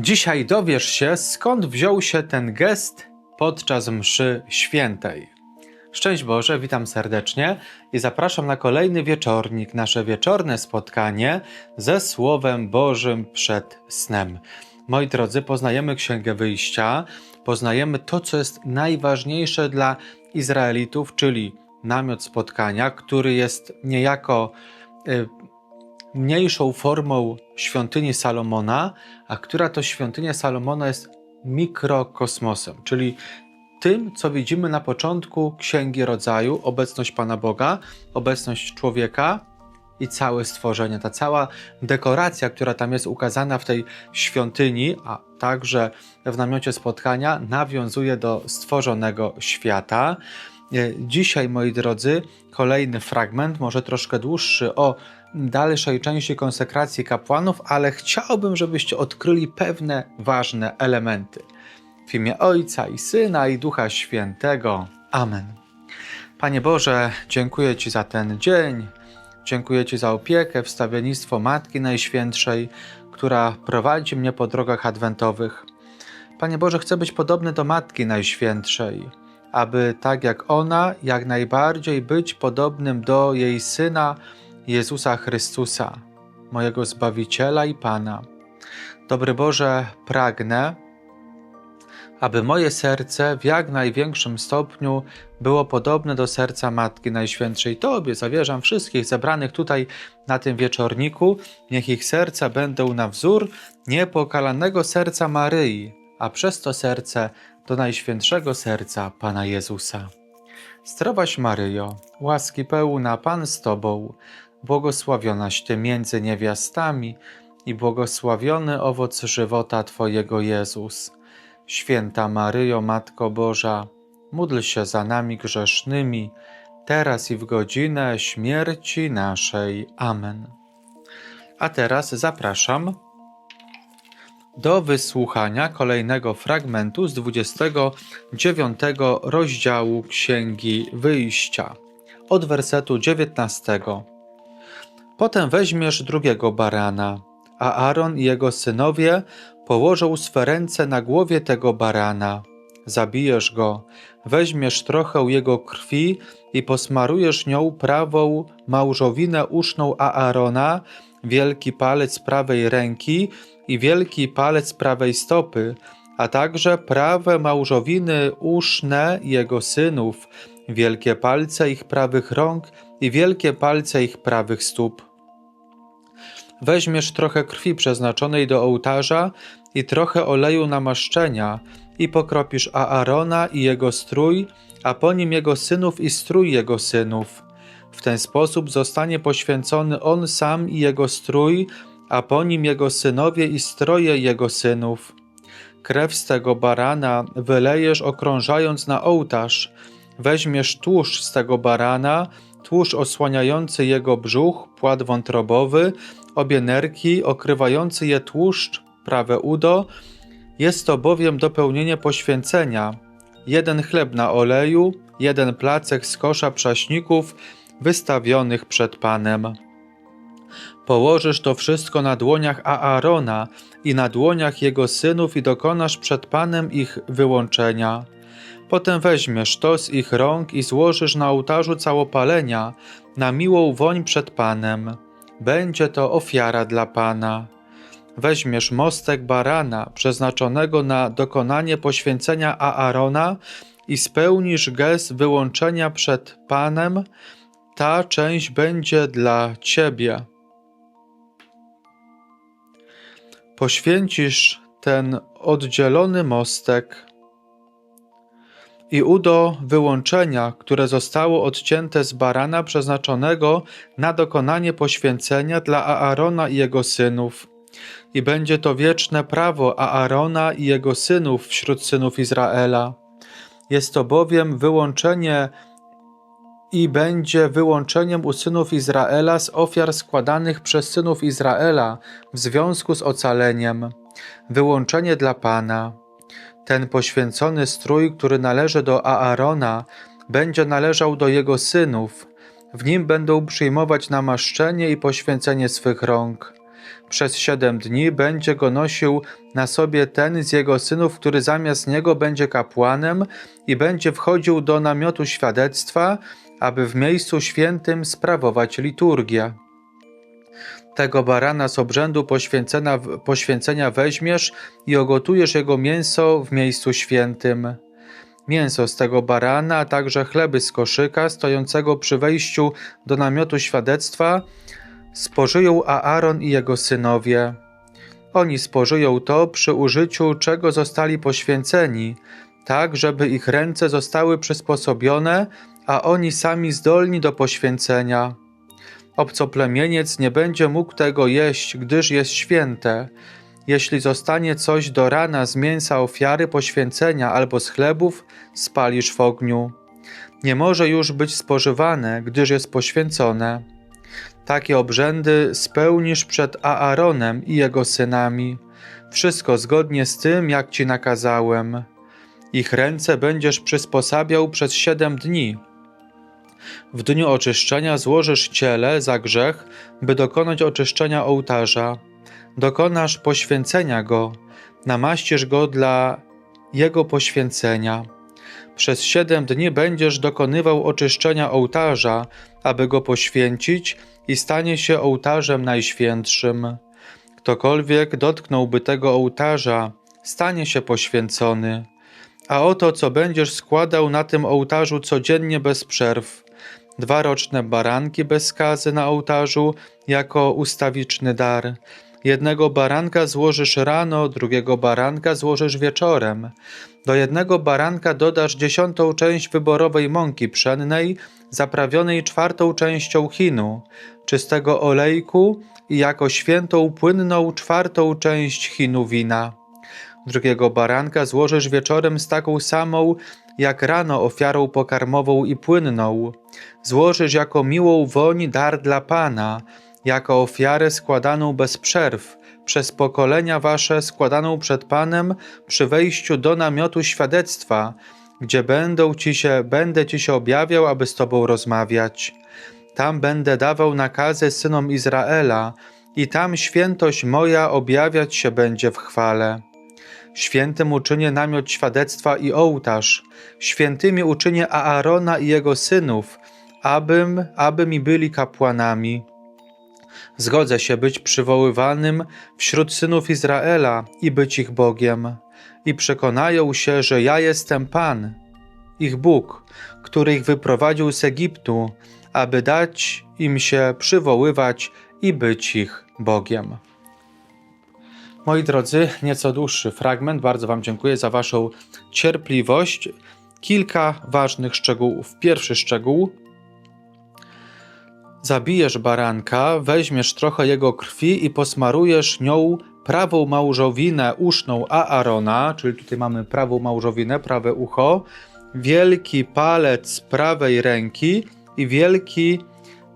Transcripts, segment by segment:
Dzisiaj dowiesz się, skąd wziął się ten gest podczas mszy świętej. Szczęść Boże, witam serdecznie i zapraszam na kolejny wieczornik, nasze wieczorne spotkanie ze Słowem Bożym przed snem. Moi drodzy, poznajemy Księgę Wyjścia, poznajemy to, co jest najważniejsze dla Izraelitów, czyli namiot spotkania, który jest niejako y, mniejszą formą świątyni Salomona, a która to świątynia Salomona jest mikrokosmosem, czyli tym, co widzimy na początku Księgi Rodzaju, obecność Pana Boga, obecność człowieka i całe stworzenie. Ta cała dekoracja, która tam jest ukazana w tej świątyni, a także w namiocie spotkania, nawiązuje do stworzonego świata. Dzisiaj, moi drodzy, kolejny fragment, może troszkę dłuższy, o dalszej części konsekracji kapłanów, ale chciałbym, żebyście odkryli pewne ważne elementy. W imię Ojca i Syna i Ducha Świętego. Amen. Panie Boże, dziękuję Ci za ten dzień. Dziękuję Ci za opiekę, wstawiennictwo Matki Najświętszej, która prowadzi mnie po drogach adwentowych. Panie Boże, chcę być podobny do Matki Najświętszej, aby tak jak ona, jak najbardziej być podobnym do jej Syna, Jezusa Chrystusa, mojego Zbawiciela i Pana. Dobry Boże, pragnę, aby moje serce w jak największym stopniu było podobne do serca Matki Najświętszej Tobie. Zawierzam wszystkich zebranych tutaj na tym wieczorniku, niech ich serca będą na wzór niepokalanego serca Maryi, a przez to serce do Najświętszego Serca Pana Jezusa. Zdrowaś Maryjo, łaski pełna Pan z Tobą, błogosławionaś Ty między niewiastami i błogosławiony owoc żywota Twojego Jezus. Święta Maryjo, Matko Boża, módl się za nami grzesznymi, teraz i w godzinę śmierci naszej. Amen. A teraz zapraszam do wysłuchania kolejnego fragmentu z 29 rozdziału Księgi Wyjścia, od wersetu 19. Potem weźmiesz drugiego barana, a Aaron i jego synowie położą swe ręce na głowie tego barana. Zabijesz go, weźmiesz trochę jego krwi i posmarujesz nią prawą małżowinę uszną Aarona, wielki palec prawej ręki i wielki palec prawej stopy, a także prawe małżowiny uszne jego synów, wielkie palce ich prawych rąk i wielkie palce ich prawych stóp. Weźmiesz trochę krwi przeznaczonej do ołtarza i trochę oleju namaszczenia i pokropisz Aarona i jego strój, a po nim jego synów i strój jego synów. W ten sposób zostanie poświęcony on sam i jego strój, a po nim jego synowie i stroje jego synów. Krew z tego barana wylejesz okrążając na ołtarz. Weźmiesz tłuszcz z tego barana, tłuszcz osłaniający jego brzuch, płat wątrobowy, obie nerki, okrywający je tłuszcz, prawe udo. Jest to bowiem dopełnienie poświęcenia. Jeden chleb na oleju, jeden placek z kosza prześników wystawionych przed Panem. Położysz to wszystko na dłoniach Aarona i na dłoniach jego synów i dokonasz przed Panem ich wyłączenia. Potem weźmiesz to z ich rąk i złożysz na ołtarzu całopalenia, na miłą woń przed Panem. Będzie to ofiara dla Pana. Weźmiesz mostek barana przeznaczonego na dokonanie poświęcenia Aarona i spełnisz gest wyłączenia przed Panem. Ta część będzie dla Ciebie. Poświęcisz ten oddzielony mostek i udo wyłączenia, które zostało odcięte z barana przeznaczonego na dokonanie poświęcenia dla Aarona i jego synów. I będzie to wieczne prawo Aarona i jego synów wśród synów Izraela. Jest to bowiem wyłączenie i będzie wyłączeniem u synów Izraela z ofiar składanych przez synów Izraela w związku z ocaleniem. Wyłączenie dla Pana. Ten poświęcony strój, który należy do Aarona, będzie należał do jego synów. W nim będą przyjmować namaszczenie i poświęcenie swych rąk. Przez siedem dni będzie go nosił na sobie ten z jego synów, który zamiast niego będzie kapłanem i będzie wchodził do namiotu świadectwa, aby w miejscu świętym sprawować liturgię. Tego barana z obrzędu poświęcenia, weźmiesz i ogotujesz jego mięso w miejscu świętym. Mięso z tego barana, a także chleby z koszyka stojącego przy wejściu do namiotu świadectwa spożyją Aaron i jego synowie. Oni spożyją to przy użyciu czego zostali poświęceni, tak żeby ich ręce zostały przysposobione, a oni sami zdolni do poświęcenia. Obcoplemieniec nie będzie mógł tego jeść, gdyż jest święte. Jeśli zostanie coś do rana z mięsa ofiary poświęcenia albo z chlebów, spalisz w ogniu. Nie może już być spożywane, gdyż jest poświęcone. Takie obrzędy spełnisz przed Aaronem i jego synami. Wszystko zgodnie z tym, jak ci nakazałem. Ich ręce będziesz przysposabiał przez siedem dni. W dniu oczyszczenia złożysz ciele za grzech, by dokonać oczyszczenia ołtarza. Dokonasz poświęcenia go, namaścisz go dla jego poświęcenia. Przez siedem dni będziesz dokonywał oczyszczenia ołtarza, aby go poświęcić i stanie się ołtarzem najświętszym. Ktokolwiek dotknąłby tego ołtarza, stanie się poświęcony. A oto co będziesz składał na tym ołtarzu codziennie bez przerw. Dwa roczne baranki bez skazy na ołtarzu jako ustawiczny dar. Jednego baranka złożysz rano, drugiego baranka złożysz wieczorem. Do jednego baranka dodasz dziesiątą część wyborowej mąki pszennej, zaprawionej czwartą częścią chinu, czystego olejku i jako świętą płynną czwartą część chinu wina. Drugiego baranka złożysz wieczorem z taką samą, jak rano ofiarą pokarmową i płynną. Złożysz jako miłą woń dar dla Pana, jako ofiarę składaną bez przerw, przez pokolenia wasze składaną przed Panem przy wejściu do namiotu świadectwa, gdzie będą ci się, będę ci się objawiał, aby z tobą rozmawiać. Tam będę dawał nakazy synom Izraela, i tam świętość moja objawiać się będzie w chwale. Świętym uczynię namiot świadectwa i ołtarz, świętymi uczynię Aarona i jego synów, abym, aby mi byli kapłanami. Zgodzę się być przywoływanym wśród synów Izraela i być ich Bogiem. I przekonają się, że ja jestem Pan, ich Bóg, który ich wyprowadził z Egiptu, aby dać im się przywoływać i być ich Bogiem. Moi drodzy, nieco dłuższy fragment. Bardzo Wam dziękuję za Waszą cierpliwość. Kilka ważnych szczegółów. Pierwszy szczegół. Zabijesz baranka, weźmiesz trochę jego krwi i posmarujesz nią prawą małżowinę uszną Aarona, czyli tutaj mamy prawą małżowinę, prawe ucho, wielki palec prawej ręki i wielki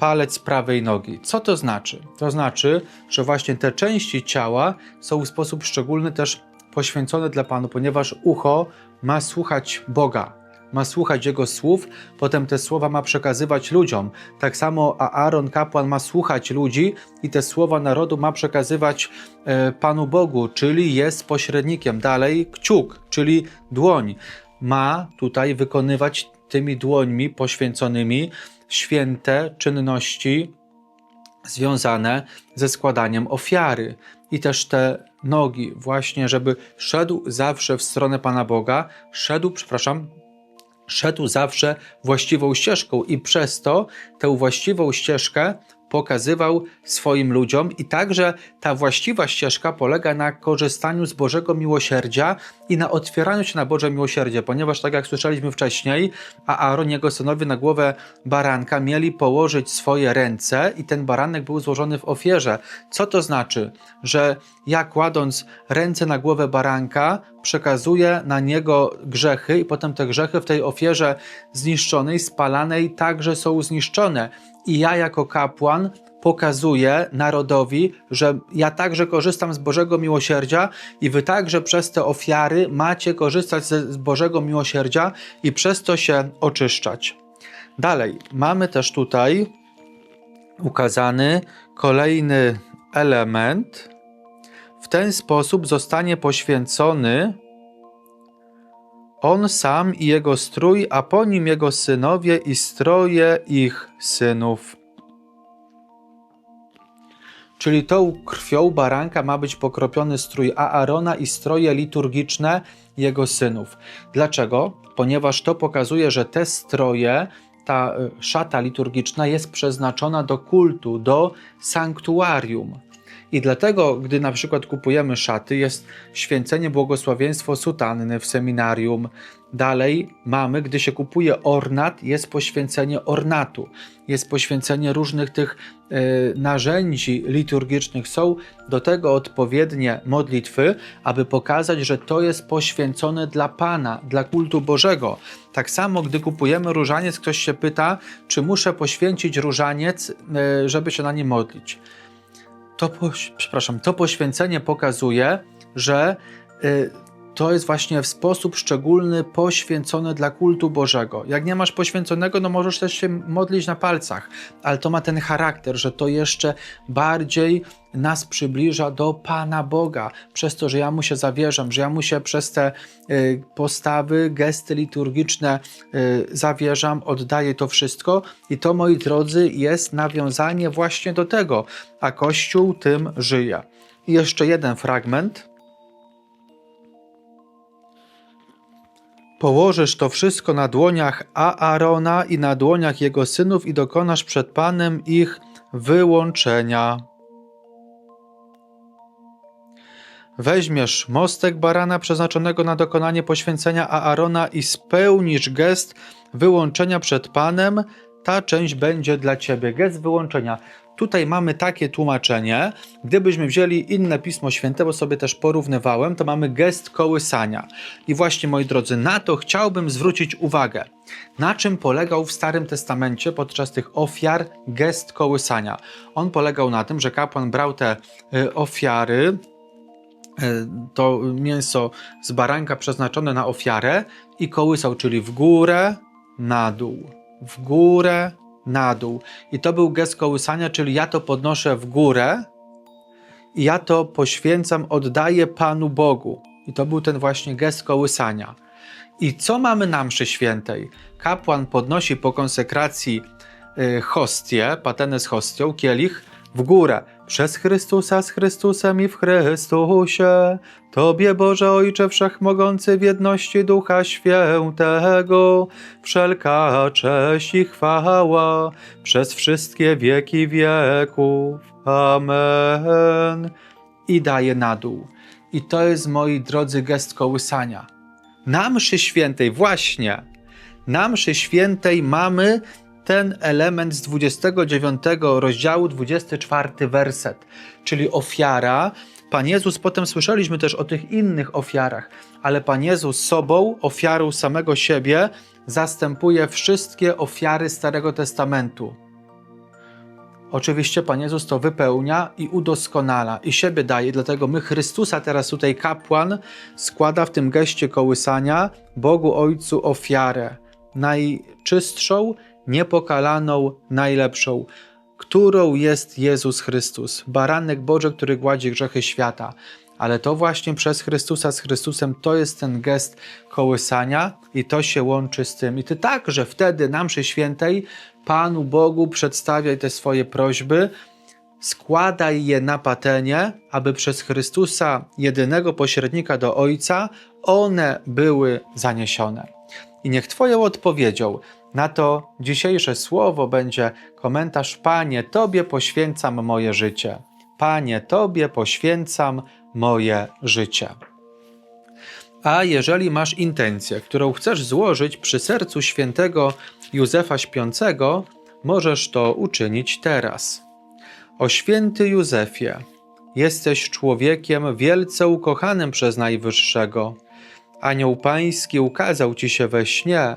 palec prawej nogi. Co to znaczy? To znaczy, że właśnie te części ciała są w sposób szczególny też poświęcone dla Panu, ponieważ ucho ma słuchać Boga, ma słuchać Jego słów, potem te słowa ma przekazywać ludziom. Tak samo Aaron, kapłan, ma słuchać ludzi i te słowa narodu ma przekazywać e, Panu Bogu, czyli jest pośrednikiem. Dalej kciuk, czyli dłoń, ma tutaj wykonywać tymi dłońmi poświęconymi święte czynności związane ze składaniem ofiary. I też te nogi, właśnie, żeby szedł zawsze w stronę Pana Boga, szedł, przepraszam, szedł zawsze właściwą ścieżką i przez to tę właściwą ścieżkę pokazywał swoim ludziom i także ta właściwa ścieżka polega na korzystaniu z Bożego miłosierdzia i na otwieraniu się na Boże miłosierdzie, ponieważ tak jak słyszeliśmy wcześniej, a Aaron jego synowie na głowę baranka mieli położyć swoje ręce i ten baranek był złożony w ofierze. Co to znaczy? Że ja kładąc ręce na głowę baranka, przekazuję na niego grzechy i potem te grzechy w tej ofierze zniszczonej, spalanej także są zniszczone. I ja jako kapłan pokazuję narodowi, że ja także korzystam z Bożego miłosierdzia i wy także przez te ofiary macie korzystać z Bożego miłosierdzia i przez to się oczyszczać. Dalej, mamy też tutaj ukazany kolejny element w ten sposób zostanie poświęcony on sam i jego strój, a po nim jego synowie i stroje ich synów. Czyli tą krwią baranka ma być pokropiony strój Aarona i stroje liturgiczne jego synów. Dlaczego? Ponieważ to pokazuje, że te stroje, ta y, szata liturgiczna jest przeznaczona do kultu, do sanktuarium. I dlatego, gdy na przykład kupujemy szaty, jest święcenie błogosławieństwo sutanny w seminarium. Dalej mamy, gdy się kupuje ornat, jest poświęcenie ornatu, jest poświęcenie różnych tych y, narzędzi liturgicznych. Są do tego odpowiednie modlitwy, aby pokazać, że to jest poświęcone dla Pana, dla kultu Bożego. Tak samo, gdy kupujemy różaniec, ktoś się pyta, czy muszę poświęcić różaniec, y, żeby się na nim modlić to, przepraszam, to poświęcenie pokazuje, że y, to jest właśnie w sposób szczególny poświęcone dla kultu Bożego. Jak nie masz poświęconego, no możesz też się modlić na palcach, ale to ma ten charakter, że to jeszcze bardziej nas przybliża do Pana Boga, przez to, że ja mu się zawierzam, że ja mu się przez te y, postawy, gesty liturgiczne y, zawierzam, oddaję to wszystko i to, moi drodzy, jest nawiązanie właśnie do tego, a Kościół tym żyje. I jeszcze jeden fragment Położysz to wszystko na dłoniach Aarona i na dłoniach jego synów i dokonasz przed Panem ich wyłączenia. Weźmiesz mostek barana przeznaczonego na dokonanie poświęcenia Aarona i spełnisz gest wyłączenia przed Panem. Ta część będzie dla ciebie. Gest wyłączenia. Tutaj mamy takie tłumaczenie. Gdybyśmy wzięli inne Pismo Święte, bo sobie też porównywałem, to mamy gest kołysania. I właśnie, moi drodzy, na to chciałbym zwrócić uwagę. Na czym polegał w Starym Testamencie podczas tych ofiar gest kołysania? On polegał na tym, że kapłan brał te y, ofiary, y, to mięso z baranka przeznaczone na ofiarę i kołysał, czyli w górę, na dół, w górę, na dół. I to był gest kołysania, czyli ja to podnoszę w górę i ja to poświęcam, oddaję Panu Bogu. I to był ten właśnie gest kołysania. I co mamy na mszy świętej? Kapłan podnosi po konsekracji y, hostię, patenę z hostią, kielich w górę. Przez Chrystusa z Chrystusem i w Chrystusie. Tobie, Boże Ojcze Wszechmogący, w jedności Ducha Świętego, wszelka cześć i chwała przez wszystkie wieki wieków. Amen. I daje na dół. I to jest, moi drodzy, gest kołysania. Na mszy świętej, właśnie, na mszy świętej mamy ten element z 29 rozdziału, 24 werset, czyli ofiara. Pan Jezus, potem słyszeliśmy też o tych innych ofiarach, ale Pan Jezus sobą, ofiarą samego siebie, zastępuje wszystkie ofiary Starego Testamentu. Oczywiście Pan Jezus to wypełnia i udoskonala i siebie daje, dlatego my Chrystusa teraz tutaj kapłan składa w tym geście kołysania Bogu Ojcu ofiarę, najczystszą niepokalaną, najlepszą, którą jest Jezus Chrystus, baranek Boży, który gładzi grzechy świata. Ale to właśnie przez Chrystusa z Chrystusem to jest ten gest kołysania i to się łączy z tym. I ty także wtedy na mszy świętej Panu Bogu przedstawiaj te swoje prośby, składaj je na patenie, aby przez Chrystusa, jedynego pośrednika do Ojca, one były zaniesione. I niech Twoją odpowiedzią na to dzisiejsze słowo będzie komentarz: Panie, Tobie poświęcam moje życie. Panie, Tobie poświęcam moje życie. A jeżeli masz intencję, którą chcesz złożyć przy sercu świętego Józefa Śpiącego, możesz to uczynić teraz. O święty Józefie, jesteś człowiekiem wielce ukochanym przez Najwyższego. Anioł Pański ukazał ci się we śnie,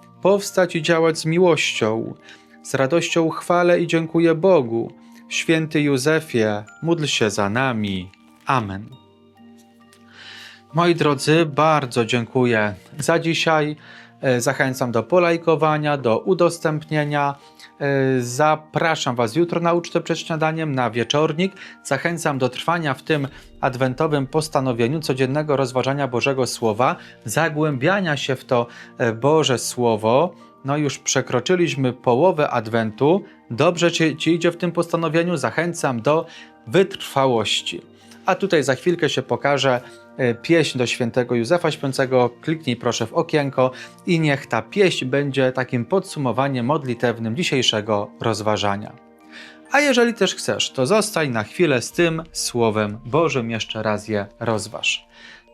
powstać i działać z miłością. Z radością chwalę i dziękuję Bogu. Święty Józefie, módl się za nami. Amen. Moi drodzy, bardzo dziękuję za dzisiaj. E, Zachęcam do polajkowania, do udostępnienia. E, Zapraszam Was jutro na ucztę przed śniadaniem, na wieczornik. Zachęcam do trwania w tym adwentowym postanowieniu codziennego rozważania Bożego Słowa, zagłębiania się w to e, Boże Słowo. No już przekroczyliśmy połowę adwentu. Dobrze Ci, ci idzie w tym postanowieniu. Zachęcam do wytrwałości. A tutaj za chwilkę się pokaże e, pieśń do świętego Józefa Śpiącego. Kliknij proszę w okienko i niech ta pieśń będzie takim podsumowaniem modlitewnym dzisiejszego rozważania. A jeżeli też chcesz, to zostań na chwilę z tym Słowem Bożym, jeszcze raz je rozważ.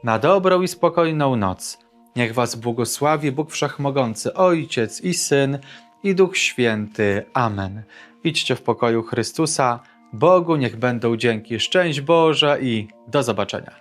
Na dobrą i spokojną noc. Niech Was błogosławi Bóg Wszechmogący, Ojciec i Syn i Duch Święty. Amen. Idźcie w pokoju Chrystusa. Bogu niech będą dzięki. Szczęść Boże i do zobaczenia.